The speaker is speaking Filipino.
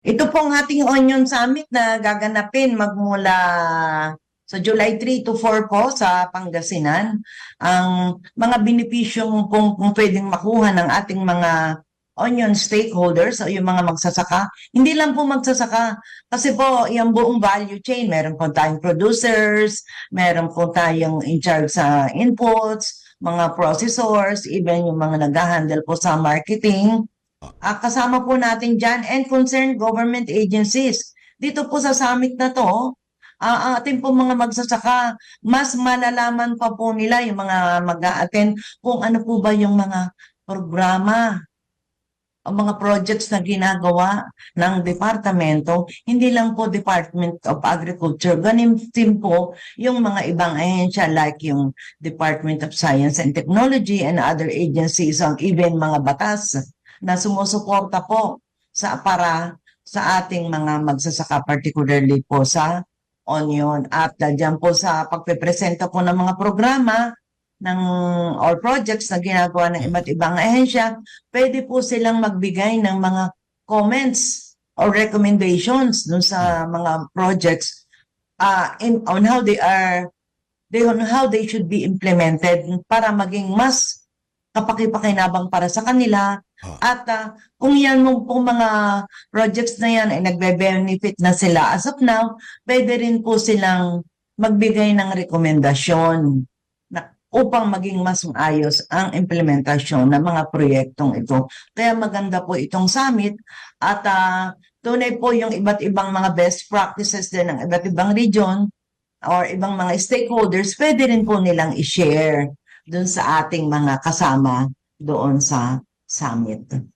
Ito pong ating Onion Summit na gaganapin magmula sa July 3 to 4 po sa Pangasinan. Ang mga benepisyong kung, kung pwedeng makuha ng ating mga onion stakeholders o yung mga magsasaka. Hindi lang po magsasaka. Kasi po, yung buong value chain, meron po tayong producers, meron po tayong in charge sa inputs, mga processors, even yung mga nag-handle po sa marketing. Ah, kasama po natin dyan and concerned government agencies. Dito po sa summit na to, ang ating po mga magsasaka, mas malalaman pa po nila yung mga mag-a-attend kung ano po ba yung mga programa o mga projects na ginagawa ng departamento, hindi lang po Department of Agriculture, ganin din po yung mga ibang ahensya like yung Department of Science and Technology and other agencies, ang even mga batas na sumusuporta po sa para sa ating mga magsasaka particularly po sa onion. At dyan po sa pagpepresenta po ng mga programa ng or projects na ginagawa ng iba't ibang ahensya, pwede po silang magbigay ng mga comments or recommendations dun sa mga projects uh, in on how they are they on how they should be implemented para maging mas kapakipakinabang para sa kanila Ah. at ah, kung yan mo pong mga projects na yan ay nagbe-benefit na sila as of now, pwede rin po silang magbigay ng rekomendasyon na upang maging mas maayos ang implementasyon ng mga proyektong ito. Kaya maganda po itong summit at ah, tunay po yung iba't ibang mga best practices din ng iba't ibang region or ibang mga stakeholders, pwede rin po nilang i-share dun sa ating mga kasama doon sa summit.